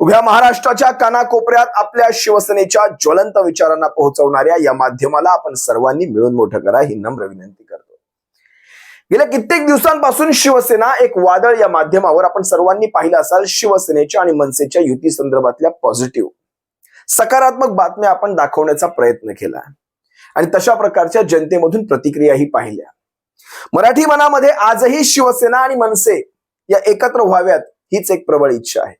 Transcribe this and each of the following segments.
उभ्या महाराष्ट्राच्या कानाकोपऱ्यात आपल्या शिवसेनेच्या ज्वलंत विचारांना पोहोचवणाऱ्या या माध्यमाला आपण सर्वांनी मिळून मोठं करा ही नम्र विनंती करतो. गेल्या कित्येक दिवसांपासून शिवसेना एक वादळ या माध्यमावर आपण सर्वांनी पाहिलं असाल शिवसेनेच्या आणि मनसेच्या युती संदर्भातल्या पॉझिटिव्ह सकारात्मक बातम्या आपण दाखवण्याचा प्रयत्न केला. आणि तशा प्रकारच्या जनतेमधून प्रतिक्रियाही पाहिल्या. मराठी मनामध्ये आजही शिवसेना आणि मनसे या एकत्र व्हाव्यात हीच एक प्रबळ इच्छा आहे.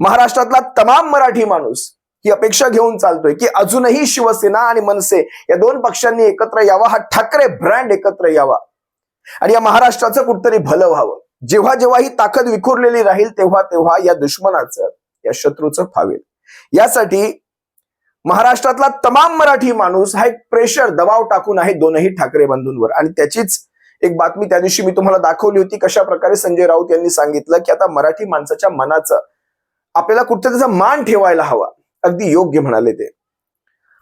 महाराष्ट्रातला तमाम मराठी माणूस ही अपेक्षा घेऊन चालतोय की अजूनही शिवसेना आणि मनसे या दोन पक्षांनी एकत्र यावा हा ठाकरे ब्रँड एकत्र यावा. आणि या महाराष्ट्राचं कुठतरी भलं व्हावं. जेव्हा जेव्हा ही ताकद विखुरलेली राहील तेव्हा तेव्हा या दुश्मनाचं या शत्रूचं फावेल. यासाठी महाराष्ट्रातला तमाम मराठी माणूस हा एक प्रेशर दबाव टाकून आहे दोनही ठाकरे बंधूंवर. आणि त्याचीच एक बातमी त्या दिवशी मी तुम्हाला दाखवली होती कशा प्रकारे संजय राऊत यांनी सांगितलं की आता मराठी माणसाच्या मनाचं आपल्याला कुठे त्याचा मान ठेवायला हवा. अगदी योग्य म्हणाले ते.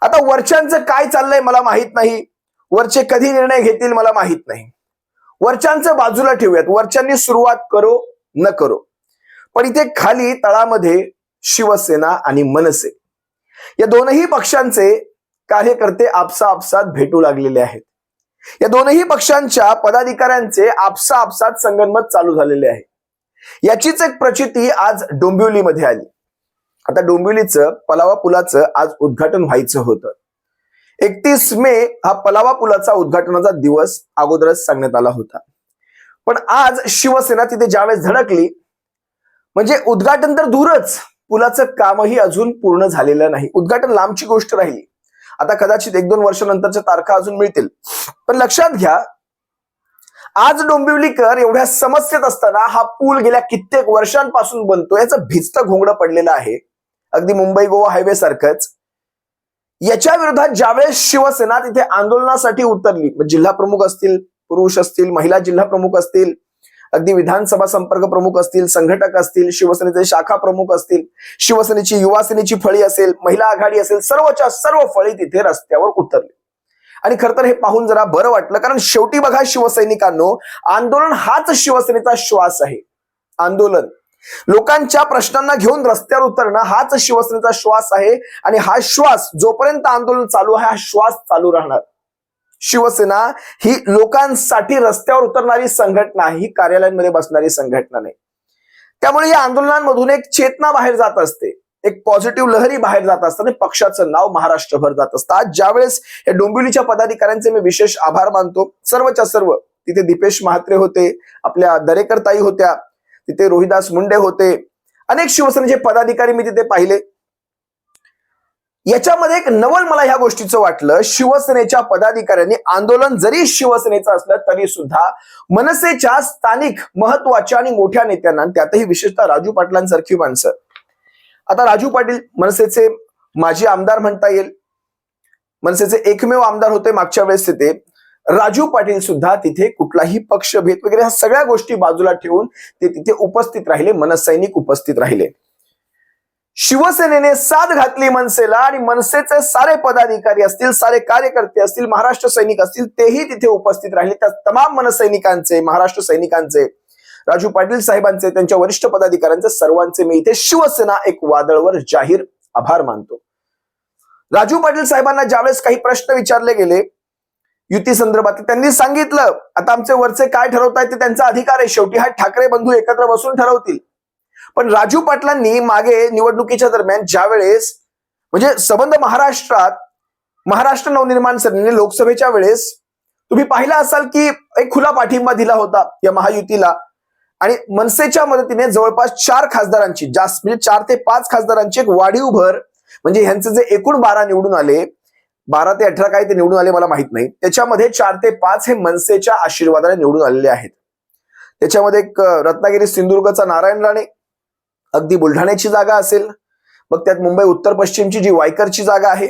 आता वरच्यांचं काय चाललंय मला माहीत नाही. वरचे कधी निर्णय घेतील मला माहीत नाही. वरच्यांचं बाजूला ठेवूयात. वरच्यांनी सुरुवात करो न करो. पण इथे खाली तळामध्ये शिवसेना आणि मनसे. या दोनही पक्षांचे कार्यकर्ते आपसा आपसात भेटू लागलेले आहेत. या दोनही पक्षांच्या पदाधिकाऱ्यांचे आपसा आपसात संगनमत चालू झालेले आहे. याचीच एक प्रचिती आज डोंबिवलीमध्ये आली. आता डोंबिवलीचं पलावा पुलाचं आज उद्घाटन व्हायचं होतं. एकतीस मे हा पलावा पुलाचा उद्घाटनाचा दिवस अगोदरच सांगण्यात आला होता. पण आज शिवसेना तिथे ज्यावेळेस धडकली म्हणजे उद्घाटन तर दूरच पुलाचं कामही अजून पूर्ण झालेलं नाही. उद्घाटन लांबची गोष्ट राहिली. आता कदाचित एक दोन वर्षानंतरच्या तारखा अजून मिळतील. पण लक्षात घ्या आज डोंबिवलीकर एवढ्या समस्येत असताना हा पूल गेल्या कित्येक वर्षांपासून बनतो याचं भिजतं घोंगडं पडलेलं आहे. अगदी मुंबई गोवा हायवे सारखंच. याच्या विरोधात ज्यावेळेस शिवसेना तिथे आंदोलनासाठी उतरली म्हणजे जिल्हा प्रमुख असतील पुरुष असतील महिला जिल्हा प्रमुख असतील अगदी विधानसभा संपर्क प्रमुख असतील संघटक असतील शिवसेनेचे शाखा प्रमुख असतील शिवसेनेची युवासेनेची फळी असेल महिला आघाडी असेल सर्वच्या सर्व फळी तिथे रस्त्यावर उतरली. आणि खरं तर हे पाहून जरा बरं वाटलं कारण शेवटी बघा शिवसैनिकांनो आंदोलन हाच शिवसेनेचा श्वास आहे. आंदोलन. लोकांच्या प्रश्नांना घेऊन रस्त्यावर उतरणं हाच शिवसेनेचा श्वास आहे आणि हा श्वास जोपर्यंत आंदोलन चालू आहे हा श्वास चालू राहणार. शिवसेना ही लोकांसाठी रस्त्यावर उतरणारी संघटना ही कार्यालयांमध्ये बसणारी संघटना नाही. त्यामुळे या आंदोलनांमधून एक चेतना बाहेर जात असते. एक पॉझिटिव्ह लहरी बाहेर जात असताना पक्षाचं नाव महाराष्ट्रभर जात असतं. आज ज्यावेळेस या डोंबिवलीच्या पदाधिकाऱ्यांचे मी विशेष आभार मानतो. सर्वच्या सर्व तिथे दीपेश महात्रे होते आपल्या दरेकरताई होत्या तिथे रोहिदास मुंडे होते अनेक शिवसेनेचे पदाधिकारी मी तिथे पाहिले. याच्यामध्ये एक नवल मला ह्या गोष्टीचं वाटलं. शिवसेनेच्या पदाधिकाऱ्यांनी आंदोलन जरी शिवसेनेचं असलं तरी सुद्धा मनसेच्या स्थानिक महत्त्वाच्या आणि मोठ्या नेत्यांना त्यातही विशेषतः राजू पाटलांसारखी माणसं आता राजू पाटील मनसेचे माजी आमदार म्हणता येईल. मनसेचे एकमेव आमदार होते मागच्या वेळेस तिथे. राजू पाटील सुद्धा तिथे कुठलाही पक्षभेद वगैरे ह्या सगळ्या गोष्टी बाजूला ठेवून ते तिथे उपस्थित राहिले मनसैनिक उपस्थित राहिले. शिवसेनेने साथ घातली मनसेला आणि मनसेचे सारे पदाधिकारी असतील सारे कार्यकर्ते असतील महाराष्ट्र सैनिक असतील तेही तिथे उपस्थित राहिले. त्या तमाम मनसैनिकांचे महाराष्ट्र सैनिकांचे राजू पाटील साहेबांचे त्यांच्या वरिष्ठ पदाधिकाऱ्यांचे सर्वांचे मी इथे शिवसेना एक वादळवर जाहीर आभार मानतो. राजू पाटील साहेबांना ज्यावेळेस काही प्रश्न विचारले गेले युती संदर्भात त्यांनी सांगितलं आता आमचे वरचे काय ठरवतायत ते त्यांचा अधिकार आहे शेवटी हा ठाकरे बंधू एकत्र बसून ठरवतील. पण राजू पाटलांनी मागे निवडणुकीच्या दरम्यान ज्यावेळेस म्हणजे संबंध महाराष्ट्रात महाराष्ट्र नवनिर्माण सेनेने लोकसभेच्या वेळेस तुम्ही पाहिला असाल की एक खुला पाठिंबा दिला होता या महायुतीला आणि मनसेच्या मदतीने जवळपास चार खासदारांची जास्त म्हणजे चार ते पाच खासदारांची एक वाढीव भर म्हणजे ह्यांचे जे एकूण बारा निवडून आले बारा ते अठरा काय ते निवडून आले मला माहीत नाही. त्याच्यामध्ये चार ते पाच हे मनसेच्या आशीर्वादाने निवडून आलेले आहेत. त्याच्यामध्ये एक रत्नागिरी सिंधुदुर्गचा नारायण राणे अगदी बुलढाण्याची जागा असेल. मग त्यात मुंबई उत्तर पश्चिमची जी वायकरची जागा आहे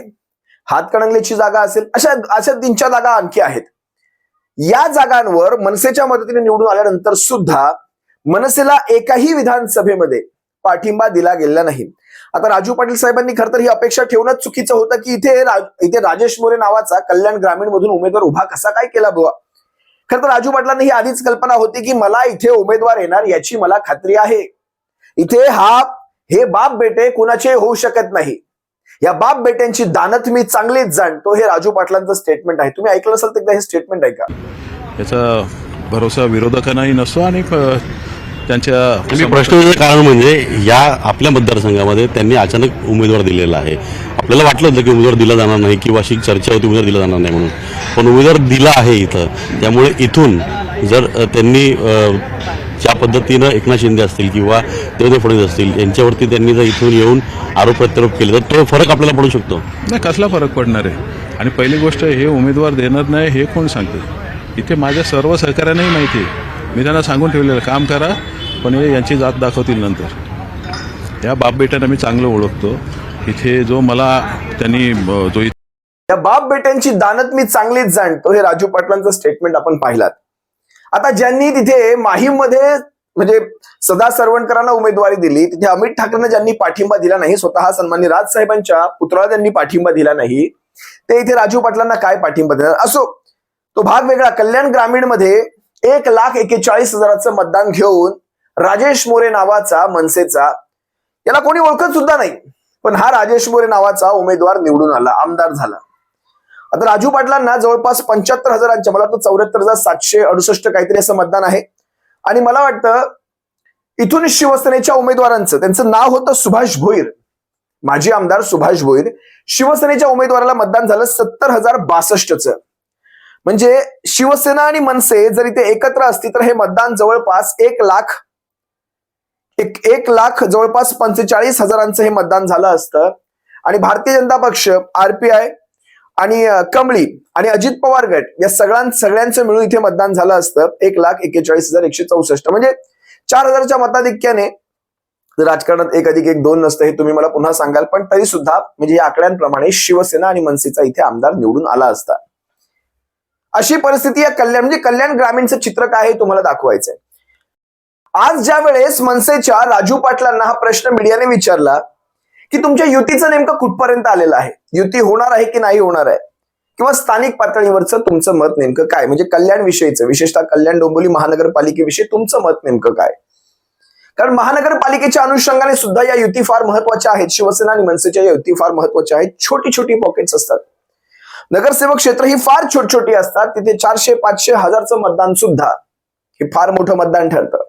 हातकणंगलेची जागा असेल अशा अशा तीन चार जागा आणखी आहेत. या जागांवर मनसेच्या मदतीने निवडून आल्यानंतर सुद्धा मनसेला एकाही विधानसभेमध्ये पाठिंबा दिला गेलेला नाही. आता राजू पाटील साहेबांनी खरं तर ही अपेक्षा ठेवणंच चुकीचं होतं की इथे इथे राजेश मोरे नावाचा कल्याण ग्रामीण मधून उमेदवार उभा कसा काय केला बुवा? खरं तर राजू पाटलांना ही आधीच कल्पना होती की मला इथे उमेदवार येणार याची मला खात्री आहे. इथे हा हे बाप बेटे कुणाचे होऊ शकत नाही. या बाप बेट्यांची दानत मी चांगलीच जाणतो हे राजू पाटलांचं स्टेटमेंट आहे. तुम्ही ऐकलं असेल तर एकदा हे स्टेटमेंट ऐका. याचा भरोसा विरोधकांनाही नसतो आणि प- त्यांच्या मी प्रश्न कारण म्हणजे या आपल्या मतदारसंघामध्ये त्यांनी अचानक उमेदवार दिलेला आहे. आपल्याला वाटलं होतं की उमेदवार दिला जाणार नाही किंवा अशी चर्चा होती उमेदवार दिला जाणार नाही म्हणून. पण उमेदवार दिला आहे इथं. त्यामुळे इथून जर त्यांनी ज्या पद्धतीनं एकनाथ शिंदे असतील किंवा देवेंद्र फडणवीस असतील यांच्यावरती त्यांनी जर इथून येऊन आरोप प्रत्यारोप केले तर तो फरक आपल्याला पडू शकतो. नाही कसला फरक पडणार आहे? आणि पहिली गोष्ट हे उमेदवार देणार नाही हे कोण सांगते? इथे माझ्या सर्व सहकाऱ्यांनाही माहिती आहे. मी त्यांना सांगून ठेवलेलं काम करा पण हे यांची जात दाखवतील नंतर. या बाप बेट्यांना मी चांगलं ओळखतो. इथे जो मला त्यांनी जो या बाप बेट्यांची दानत मी चांगलीच जाणतो हे राजू पाटलांचं स्टेटमेंट आपण पाहिलात. आता ज्यांनी तिथे माहीममध्ये म्हणजे सदा सरवणकरांना उमेदवारी दिली तिथे अमित ठाकरेंना ज्यांनी पाठिंबा दिला नाही स्वतः सन्मान्य राजसाहेबांच्या पुत्राला त्यांनी पाठिंबा दिला नाही ते इथे राजू पाटलांना काय पाठिंबा देणार? असो तो भाग वेगळा. कल्याण ग्रामीणमध्ये एक लाख एकेचाळीस हजाराचं मतदान घेऊन राजेश मोरे नावाचा मनसेचा याला कोणी ओळखत सुद्धा नाही पण हा राजेश मोरे नावाचा उमेदवार निवडून आला आमदार झाला. आता राजू पाटलांना जवळपास पंच्याहत्तर हजारांच्या मला वाटतं चौऱ्याहत्तर हजार सातशे अडुसष्ट काहीतरी असं मतदान आहे. आणि मला वाटतं इथून शिवसेनेच्या उमेदवारांचं त्यांचं नाव होतं सुभाष भोईर. माजी आमदार सुभाष भोईर शिवसेनेच्या उमेदवाराला मतदान झालं सत्तर हजार बासष्टचं. म्हणजे शिवसेना आणि मनसे जर इथे एकत्र असती तर हे मतदान जवळपास एक लाख एक एक लाख जवळपास पंचेचाळीस हजारांचं हे मतदान झालं असतं. आणि भारतीय जनता पक्ष आरपीआय आणि कमळी आणि अजित पवार गट या सगळ्यां सगळ्यांचं मिळून इथे मतदान झालं असतं. एक लाख एक्केचाळीस हजार एकशे चौसष्ट. म्हणजे चार हजारच्या मताधिक्याने राजकारणात एक अधिक एक दोन नसतं हे तुम्ही मला पुन्हा सांगाल. पण तरी सुद्धा म्हणजे या आकड्यांप्रमाणे शिवसेना आणि मनसेचा इथे आमदार निवडून आला असता. अशी परिस्थिती या कल्याण म्हणजे कल्याण ग्रामीणचं चित्र काय हे तुम्हाला दाखवायचंय. आज ज्या वेळेस मनसेच्या राजू पाटलांना हा प्रश्न मीडियाने विचारला की तुमच्या युतीचं नेमकं कुठपर्यंत आलेलं आहे? युती होणार आहे की नाही होणार आहे? किंवा स्थानिक पातळीवरचं तुमचं मत नेमकं काय? म्हणजे कल्याण विषयीचं विशेषतः कल्याण डोंबिवली महानगरपालिकेविषयी तुमचं मत नेमकं काय? कारण महानगरपालिकेच्या अनुषंगाने सुद्धा या युती फार महत्त्वाच्या आहेत. शिवसेना आणि मनसेच्या या युती फार महत्त्वाच्या आहेत. छोटी छोटी पॉकेट्स असतात. नगरसेवक क्षेत्र ही फार छोट छोटी असतात. तिथे चारशे पाचशे हजारचं मतदान सुद्धा हे फार मोठं मतदान ठरतं.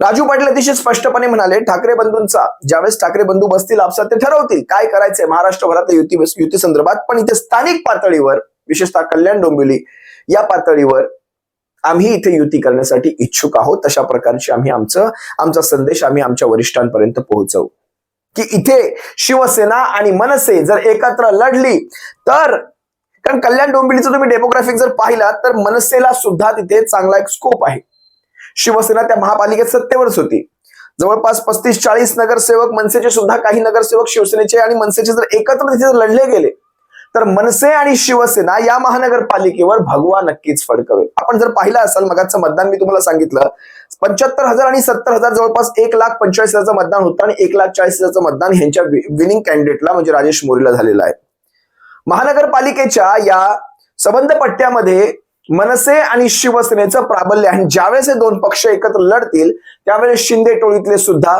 राजू पाटील अतिशय स्पष्टपणे म्हणाले ठाकरे बंधूंचा ज्यावेळेस ठाकरे बंधू बसतील आपसात ते ठरवतील. काय करायचंय? महाराष्ट्रभरात युती युती संदर्भात. पण इथे स्थानिक पातळीवर विशेषतः कल्याण डोंबिवली या पातळीवर आम्ही इथे युती करण्यासाठी इच्छुक आहोत. तशा प्रकारची आम्ही आमचं आमचा संदेश आम्ही आमच्या वरिष्ठांपर्यंत पोहोचवू. की इथे शिवसेना आणि मनसे जर एकत्र लढली तर कारण कल्याण डोंबिवलीचं तुम्ही डेमोग्राफिक जर पाहिला तर मनसेला सुद्धा तिथे चांगला एक स्कोप आहे. शिवसेना त्या महापालिकेत सत्तेवरच होती. जवळपास पस्तीस चाळीस नगरसेवक मनसेचे सुद्धा काही नगरसेवक शिवसेनेचे आणि मनसेचे जर एकत्र तिथे जर लढले गेले तर मनसे आणि शिवसेना या महानगरपालिकेवर भगवा नक्कीच फडकवेल. आपण जर पाहिलं असाल मगाचं मतदान मी तुम्हाला सांगितलं पंच्याहत्तर हजार आणि सत्तर हजार जवळपास एक लाख पंचेचाळीस हजारचं मतदान होतं आणि एक लाख चाळीस हजारचं मतदान ह्यांच्या विनिंग कॅन्डिडेटला म्हणजे राजेश मोरीला झालेलं आहे. महानगरपालिकेच्या या संबंध पट्ट्यामध्ये मनसे आणि शिवसेनेचं प्राबल्य आणि ज्यावेळेस हे दोन पक्ष एकत्र लढतील त्यावेळेस शिंदे टोळीतले सुद्धा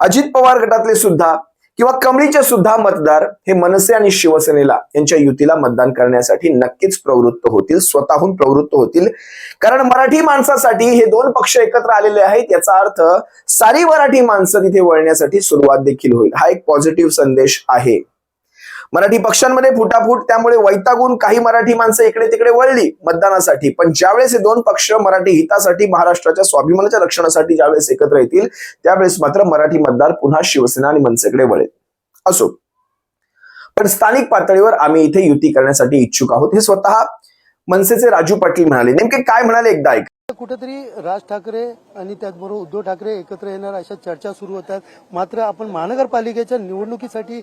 अजित पवार गटातले सुद्धा किंवा कमळीचे सुद्धा मतदार हे मनसे आणि शिवसेनेला यांच्या युतीला मतदान करण्यासाठी नक्कीच प्रवृत्त होतील स्वतःहून प्रवृत्त होतील. कारण मराठी माणसासाठी हे दोन पक्ष एकत्र आलेले आहेत याचा अर्थ सारी मराठी माणसं तिथे वळण्यासाठी सुरुवात देखील होईल. हा एक पॉझिटिव्ह संदेश आहे. मराठी पक्षांमध्ये फुटाफूट त्यामुळे वैतागून काही मराठी माणसं इकडे तिकडे वळली मतदानासाठी. पण ज्यावेळेस हे दोन पक्ष मराठी हितासाठी महाराष्ट्राच्या स्वाभिमानाच्या रक्षणासाठी ज्यावेळेस एकत्र येतील त्यावेळेस मात्र मराठी मतदार पुन्हा शिवसेना आणि मनसेकडे वळेल. असो. पण स्थानिक पातळीवर आम्ही इथे युती करण्यासाठी इच्छुक आहोत. हे स्वतः मनसेचे राजू पाटील म्हणाले. नेमके काय म्हणाले एकदा ऐक. कुठेतरी राज ठाकरे आणि त्याचबरोबर उद्धव ठाकरे एकत्र येणार अशा चर्चा सुरू होतात मात्र आपण महानगरपालिकेच्या निवडणुकीसाठी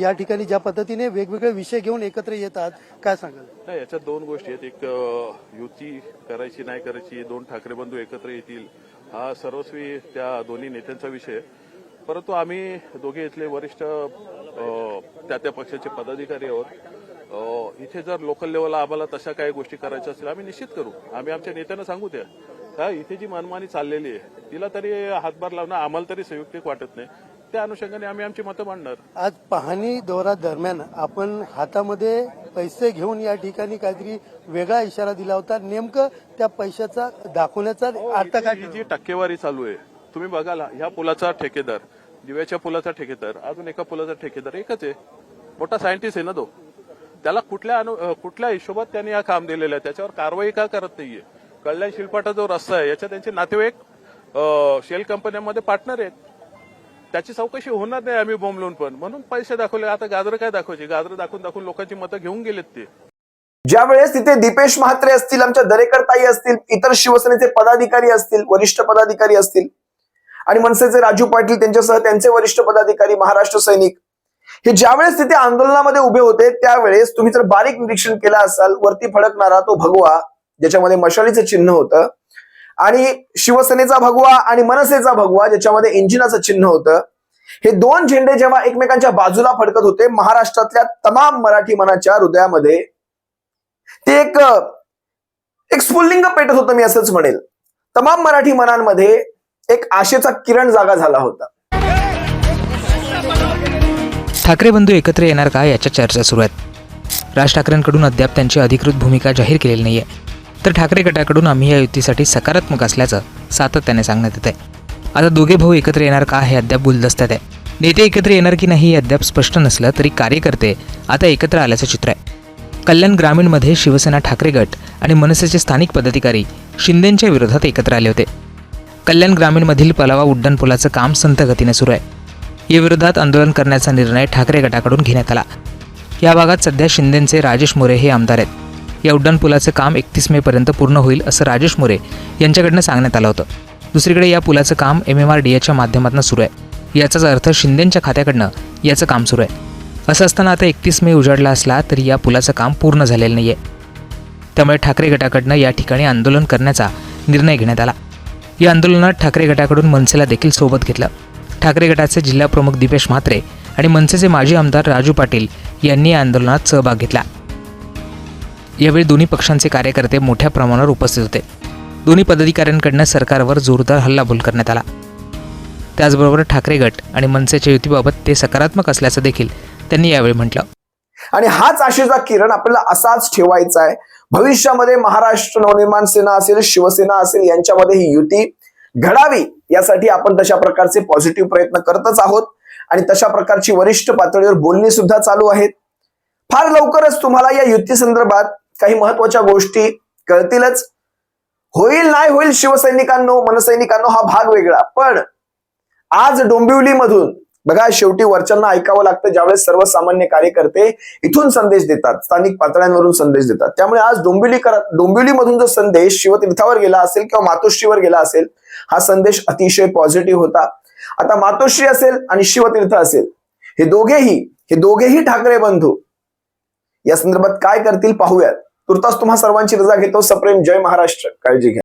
या ठिकाणी ज्या पद्धतीने वेगवेगळे विषय घेऊन एकत्र येतात काय सांगाल? नाही याच्यात दोन गोष्टी आहेत. एक युती करायची नाही करायची दोन ठाकरे बंधू एकत्र येतील हा सर्वस्वी त्या दोन्ही नेत्यांचा विषय परंतु आम्ही दोघे इथले वरिष्ठ त्या त्या पक्षाचे पदाधिकारी आहोत. इथे जर लोकल लेवलला आम्हाला तशा काही गोष्टी करायच्या असतील आम्ही निश्चित करू. आम्ही आमच्या नेत्यांना सांगू द्या. का इथे जी मनमानी चाललेली आहे तिला तरी हातभार लावणं आम्हाला तरी संयुक्तिक वाटत नाही. त्या अनुषंगाने आम्ही आमची मतं मांडणार. आज पाहणी दौरा दरम्यान आपण हातामध्ये पैसे घेऊन या ठिकाणी काहीतरी वेगळा इशारा दिला होता. नेमकं त्या पैशाचा दाखवण्याचा अर्थ काय? ही जी टक्केवारी चालू आहे तुम्ही बघाल ह्या पुलाचा ठेकेदार दिव्याच्या पुलाचा ठेकेदार अजून एका पुलाचा ठेकेदार एकच आहे. मोठा सायंटिस्ट आहे ना तो? त्याला कुठल्या अनु कुठल्या हिशोबात त्यांनी हा काम दिलेलं आहे? त्याच्यावर कारवाई का करत नाहीये? कल्याण शिल्पाटा जो रस्ता आहे याच्या त्यांचे नातेवाईक शेल कंपन्यांमध्ये पार्टनर आहेत. त्याची चौकशी होणार नाही आम्ही बोंबलून पण. म्हणून पैसे दाखवले. आता गाजर काय दाखवायची? गाजर दाखवून दाखवून लोकांची मतं घेऊन गेलेत ते. ज्या वेळेस तिथे दीपेश म्हात्रे असतील आमच्या दरेकर ताई असतील इतर शिवसेनेचे पदाधिकारी असतील वरिष्ठ पदाधिकारी असतील आणि मनसेचे राजू पाटील त्यांच्यासह त्यांचे वरिष्ठ पदाधिकारी महाराष्ट्र सैनिक हे ज्यावेळेस तिथे आंदोलनामध्ये उभे होते त्यावेळेस तुम्ही जर बारीक निरीक्षण केलं असाल वरती फडकणारा तो भगवा ज्याच्यामध्ये मशालीचं चिन्ह होतं आणि शिवसेनेचा भगवा आणि मनसेचा भगवा ज्याच्यामध्ये इंजिनाचं चिन्ह होतं हे दोन झेंडे जेव्हा एकमेकांच्या बाजूला फडकत होते महाराष्ट्रातल्या तमाम मराठी मनाच्या हृदयामध्ये ते एक एक स्फुल्लिंग पेटत होतं मी असंच म्हणेल. तमाम मराठी मनांमध्ये एक आशेचा किरण जागा झाला होता. ठाकरे बंधू एकत्र येणार का याच्या चर्चा सुरू आहेत. राज ठाकरेंकडून अद्याप त्यांची अधिकृत भूमिका जाहीर केलेली नाही आहे तर ठाकरे गटाकडून आम्ही या युतीसाठी सकारात्मक असल्याचं सातत्याने सांगण्यात येत आहे आता दोघे भाऊ एकत्र येणार का हे अद्याप गुलदस्त्यात आहे. नेते एकत्र येणार की नाही हे अद्याप स्पष्ट नसलं तरी कार्यकर्ते आता एकत्र आल्याचं चित्र आहे. कल्याण ग्रामीणमध्ये शिवसेना ठाकरे गट आणि मनसेचे स्थानिक पदाधिकारी शिंदेंच्या विरोधात एकत्र आले होते. कल्याण ग्रामीणमधील पलावा उड्डाणपुलाचं काम संत गतीने सुरू आहे. याविरोधात आंदोलन करण्याचा निर्णय ठाकरे गटाकडून घेण्यात आला. या भागात सध्या शिंदेचे राजेश मोरे हे आमदार आहेत. या उड्डाणपुलाचं काम एकतीस मेपर्यंत पूर्ण होईल असं राजेश मोरे यांच्याकडनं सांगण्यात आलं होतं. दुसरीकडे या पुलाचं काम एम एम आर डी एच्या माध्यमातून सुरू आहे. याचाच अर्थ शिंदेच्या खात्याकडनं याचं काम सुरू आहे. असं असताना आता एकतीस मे उजाडला असला तरी या पुलाचं काम पूर्ण झालेलं नाही आहे त्यामुळे ठाकरे गटाकडनं या ठिकाणी आंदोलन करण्याचा निर्णय घेण्यात आला. या आंदोलनात ठाकरे गटाकडून मनसेला देखील सोबत घेतलं. ठाकरे गटाचे जिल्हाप्रमुख दीपेश म्हात्रे आणि मनसेचे माजी आमदार राजू पाटील यांनी या आंदोलनात सहभाग घेतला. यावेळी दोन्ही पक्षांचे कार्यकर्ते मोठ्या प्रमाणावर उपस्थित होते. दोन्ही पदाधिकाऱ्यांकडनं सरकारवर जोरदार हल्लाबोल करण्यात आला. त्याचबरोबर ठाकरे गट आणि मनसेच्या युतीबाबत ते सकारात्मक असल्याचं देखील त्यांनी यावेळी म्हटलं. आणि हाच आशेचा किरण आपल्याला असाच ठेवायचा आहे भविष्यामध्ये महाराष्ट्र नवनिर्माण सेना असेल शिवसेना असेल यांच्यामध्ये ही युती घडावी यासाठी आपण तशा प्रकारचे पॉझिटिव्ह प्रयत्न करतच आहोत. आणि तशा प्रकारची वरिष्ठ पातळीवर बोलणी सुद्धा चालू आहेत. फार लवकरच तुम्हाला या युती संदर्भात काही महत्त्वाच्या गोष्टी कळतीलच. होईल नाही होईल शिवसैनिकांनो मनसैनिकांनो हा भाग वेगळा. पण आज डोंबिवलीमधून बघा शेवटी वरच्यांना ऐकावं लागतं ज्यावेळेस सर्वसामान्य कार्यकर्ते इथून संदेश देतात स्थानिक पातळ्यांवरून संदेश देतात. त्यामुळे आज डोंबिवली डोंबिवलीमधून जो संदेश शिवतीर्थावर गेला असेल किंवा मातोश्रीवर गेला असेल हा संदेश अतिशय पॉझिटिव्ह होता. आता मातोश्री असेल आणि शिवतीर्थ असेल हे दोघेही हे दोघेही ठाकरे बंधू या संदर्भात काय करतील पाहूयात. तुर्तास तुम्हा सर्वांची रजा घेतो. सप्रेम जय महाराष्ट्र. काळजी घ्या.